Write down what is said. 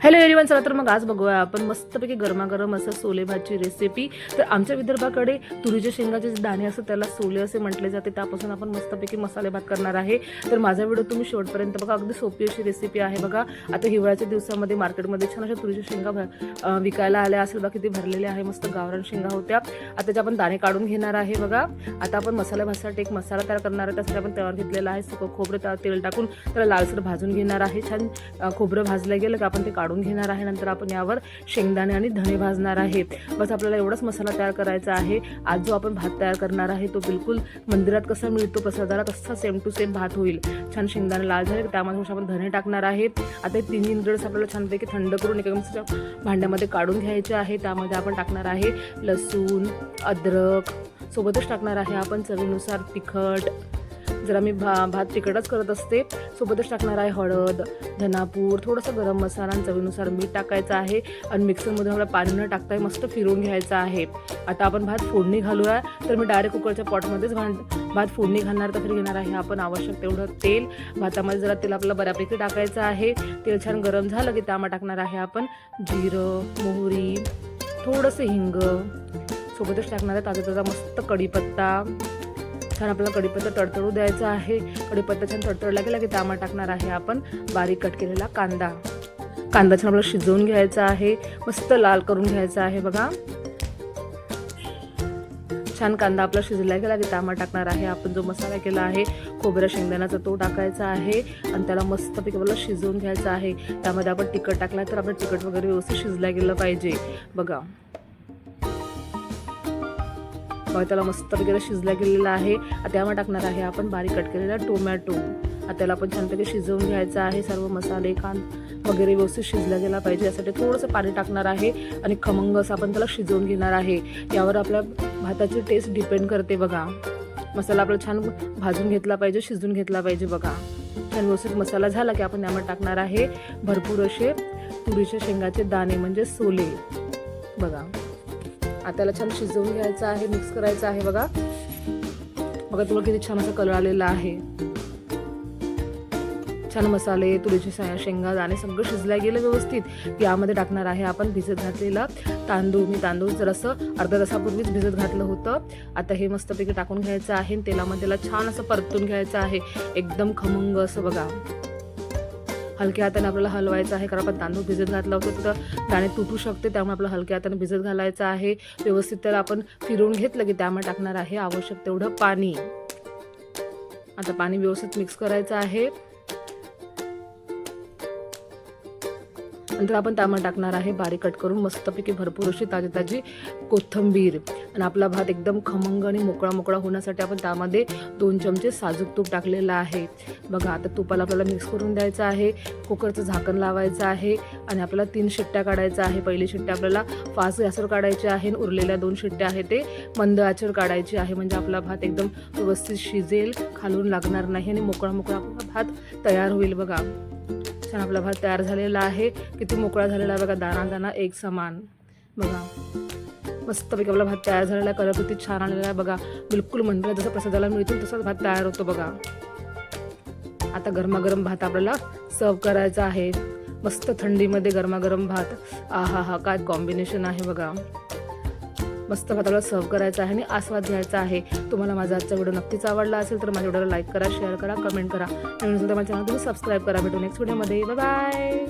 Hello एरिवन चला तर मग आज बघूया आपण मस्तपैकी गरमागरम असं सोले भातची रेसिपी तर आमच्या विदर्भाकडे तुरीच्या शेंगाचे जे दाणे असतात त्याला सोले असे म्हटले जाते. त्यापासून आपण मस्तपैकी मसाले भात करणार आहे. तर माझा व्हिडिओ तुम्ही शेवटपर्यंत बघा. अगदी सोपी अशी रेसिपी आहे बघा. आता हिवाळ्याच्या दिवसामध्ये मार्केटमध्ये छान अशा तुरीच्या शेंगा विकायला आल्या असेल बघा. किती भरलेल्या आहे मस्त गावरान शेंगा होत्या. आता त्याचे आपण दाणे काढून घेणार आहे बघा. आता आपण मसाला भासाठी एक मसाला तयार करणार आहे. त्यासाठी आपण तयार घेतलेला आहे सुकं खोबरं तेल टाकून त्याला लालसर भाजून घेणार आहे. छान खोबरं भाजलं गेलं का आपण ते काढून काढून घेणार आहे. नंतर आपण यावर शेंगदाणे आणि धणे भाजणार आहे बस आपल्याला एवढाच मसाला तयार करायचा आहे. आज जो आपण भात तयार करणार आहे तो बिलकुल मंदिरात कसा मिळतो प्रसादाला तसा सेम टू सेम भात होईल. छान शेंगदाणे लाल झाले त्यामध्ये आपण धणे टाकणार आहे आता हे तिन्ही इंग्रेडियंट्स आपल्याला छानपैकी थंड करून एका भांड्यामध्ये काढून घ्यायचे आहे त्यामध्ये आपण टाकणार आहे लसूण अद्रक. सोबतच टाकणार आहे आपण चवीनुसार तिखट जरा मी भा भात तिखटच करत असते. सोबतच टाकणार आहे हळद धनापूर थोडंसं गरम मसाला आणि चवीनुसार मीठ टाकायचं आहे. आणि मिक्सरमध्ये मला पाणी न टाकता मस्त फिरवून घ्यायचं आहे. आता आपण भात फोडणी घालूया. तर मी डायरेक्ट कुकरच्या पॉटमध्येच भात भात फोडणी घालणार तर घेणार आहे आपण आवश्यक तेवढं तेल. भातामध्ये जरा तेल आपल्याला बऱ्यापैकी टाकायचं आहे. तेल छान गरम झालं की त्यामध्ये टाकणार आहे आपण जिरं मोहरी थोडंसं हिंग. सोबतच टाकणार आहे ताजा ताजा मस्त कढीपत्ता. छान आपल्याला कढीपत्ता तडतडू द्यायचा आहे. कढीपत्ता छान तडतडला गेला की त्यामध्ये टाकणार आहे आपण. बारीक कट केलेला कांदा. कांदा छान आपल्याला शिजवून घ्यायचा आहे. मस्त लाल करून घ्यायचा आहे बघा. छान कांदा आपला शिजला गेला की त्यामध्ये टाकणार आहे. आपण जो मसाला केला आहे खोबऱ्या शेंगदाण्याचा तो टाकायचा आहे आणि त्याला मस्तपैकी आपल्याला शिजवून घ्यायचा आहे. त्यामध्ये आपण तिखट टाकला तर आपलं तिखट वगैरे व्यवस्थित शिजला गेलं पाहिजे. बघा बघा. त्याला मस्त वगैरे शिजला गेलेला आहे. त्यामुळे टाकणार आहे आपण बारीक कट केलेला टोमॅटो. त्याला आपण छानपैकी शिजवून घ्यायचं आहे. सर्व मसाले कान वगैरे व्यवस्थित शिजला गेला पाहिजे. यासाठी थोडंसं पाणी टाकणार आहे आणि खमंग असं आपण त्याला शिजवून घेणार आहे. यावर आपल्या भाताची टेस्ट डिपेंड करते बघा. मसाला आपला छान भाजून घेतला पाहिजे शिजून घेतला पाहिजे बघा. छान व्यवस्थित मसाला झाला की आपण यामध्ये टाकणार आहे भरपूर असे तुरीच्या शेंगाचे दाणे म्हणजे सोले. बघा. आता त्याला छान शिजवून घ्यायचं आहे मिक्स करायचं आहे बघा. बघा तुला किती छान असा कलर आलेला आहे. छान मसाले तुरीची शेंगा दाणे सगळं शिजल्या गेलं व्यवस्थित. यामध्ये टाकणार आहे आपण भिजत घातलेलं तांदूळ. मी तांदूळ जरासं अर्ध्या तासापूर्वीच भिजत घातलं होतं. आता हे मस्तपैकी टाकून घ्यायचं आहे आणि तेलामध्ये त्याला छान असं परतून घ्यायचं आहे. एकदम खमंग असं बघा. हलक्या हाताने आपल्याला हलवायचं आहे. कारण आपण तांदूळ भिजत घातला होता तर दाणे तुटू शकते त्यामुळे आपल्याला हलक्या हाताने भिजत घालायचं आहे. व्यवस्थित त्याला आपण फिरवून घेतलं की त्यामुळे टाकणार आहे आवश्यक तेवढं पाणी. आता पाणी व्यवस्थित मिक्स करायचं आहे. नंतर आपण त्यामध्ये टाकणार आहे बारीक कट करून मस्तपैकी भरपूर अशी ताजी ताजी कोथिंबीर. आणि आपला भात एकदम खमंग आणि मोकळा मोकळा होण्यासाठी आपण त्यामध्ये दोन चमचे साजूक तूप टाकलेलं आहे. बघा आता तुपाला आपल्याला मिक्स करून द्यायचं आहे कुकरचं झाकण लावायचं आहे आणि आपल्याला तीन शिट्ट्या काढायचं आहे. पहिली शिट्ट्या आपल्याला फास्ट गॅसवर काढायची आहे आणि उरलेल्या दोन शिट्ट्या आहे ते मंद आचेवर काढायची आहे. म्हणजे आपला भात एकदम व्यवस्थित शिजेल खालून लागणार नाही आणि मोकळा मोकळा आपला भात तयार होईल. बघा. छान आपला भात तयार झालेला आहे. किती मोकळा झालेला आहे बघा दाना दाणा एक समान. बघा. मस्तपैकी आपला भात तयार झालेला आहे कलर किती छान आलेला आहे बघा. बिलकुल मंदिरात जसं प्रसादाला मिळतो तसाच भात तयार होतो बघा. आता गरमागरम भात आपल्याला सर्व करायचा आहे. मस्त थंडीमध्ये गरमागरम भात. आ हा हा काय कॉम्बिनेशन आहे बघा. मस्त भाताला सर्व करायचा आहे आणि आस्वाद घ्यायचा आहे. तुम्हाला माझा आजचा व्हिडिओ नक्कीच आवडला असेल तर माझ्या व्हिडिओला लाईक करा शेअर करा कमेंट करा. आणि माझ्या चॅनल तुम्ही सबस्क्राईब करा. भेटू नेक्स्ट व्हिडिओमध्ये बाय